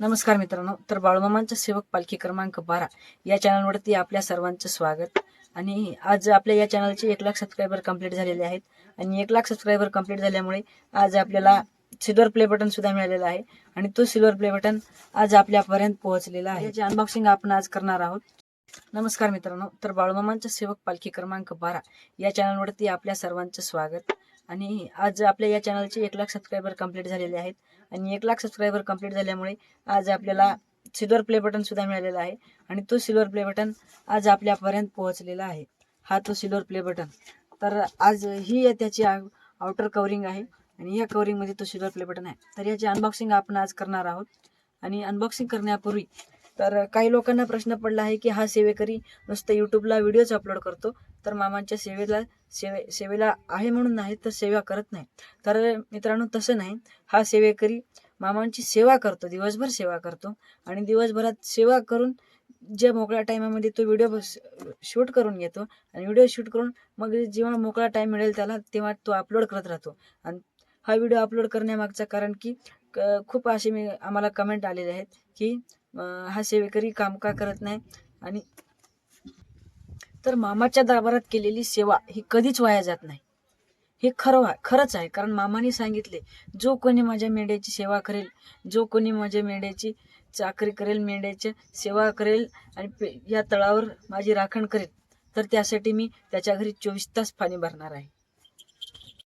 नमस्कार मित्रांनो तर बाळूमामांचा सेवक पालखी क्रमांक बारा या चॅनलवरती आपल्या सर्वांचं स्वागत. आणि आज आपल्या या चॅनलचे एक लाख सबस्क्रायबर कंप्लीट झालेले आहेत. आणि एक लाख सबस्क्रायबर कंप्लीट झाल्यामुळे आज आपल्याला सिल्वर प्ले बटन सुद्धा मिळालेला आहे. आणि तो सिल्वर प्ले बटन आज आपल्यापर्यंत पोहोचलेला आहे. याचे अनबॉक्सिंग आपण आज करणार आहोत. नमस्कार मित्रांनो तर बाळूमामांचा सेवक पालखी क्रमांक बारा या चॅनलवरती आपल्या सर्वांचं स्वागत. आणि आज आपल्या या चॅनलचे एक लाख सबस्क्रायबर कंप्लीट झालेले आहेत. आणि एक लाख सबस्क्रायबर कंप्लीट झाल्यामुळे आज आपल्याला सिल्वर प्ले बटन सुद्धा मिळालेला आहे. आणि तो सिल्वर प्ले बटन आज आपल्यापर्यंत पोहोचलेला आहे. हा तो सिल्वर प्ले बटन तर आज ही त्याची आउटर कवरिंग आहे. आणि या कवरिंगमध्ये तो सिल्वर प्ले बटन आहे. तर याची अनबॉक्सिंग आपण आज करणार आहोत. आणि अनबॉक्सिंग करण्यापूर्वी तर काही लोकांना प्रश्न पडला आहे की हा सेवेकरी नुसतं यूट्यूबला व्हिडिओज अपलोड करतो तर मामांच्या सेवेला सेवे सेवेला आहे म्हणून नाही तर सेवा करत नाही. तर मित्रांनो तसं नाही. हा सेवेकरी मामांची सेवा करतो दिवसभर सेवा करतो आणि दिवसभरात सेवा करून ज्या मोकळ्या टायमामध्ये तो व्हिडिओ शूट करून घेतो आणि व्हिडिओ शूट करून मग जेव्हा मोकळा टाईम मिळेल त्याला तेव्हा तो अपलोड करत राहतो. आणि हा व्हिडिओ अपलोड करण्यामागचा कारण की क- खूप असे मी आम्हाला कमेंट आलेले आहेत की हा सेवेकरी काम का करत नाही? आणि तर मामाच्या दरबारात केलेली सेवा ही कधीच वाया जात नाही. हे खरं वा- खरंच आहे कारण मामाने सांगितले जो कोणी माझ्या मेंढ्याची सेवा करेल जो कोणी माझ्या मेंढ्याची चाकरी करेल मेंढ्याची सेवा करेल आणि पे- या तळावर माझी राखण करेल तर त्यासाठी मी त्याच्या घरी चोवीस तास पाणी भरणार आहे.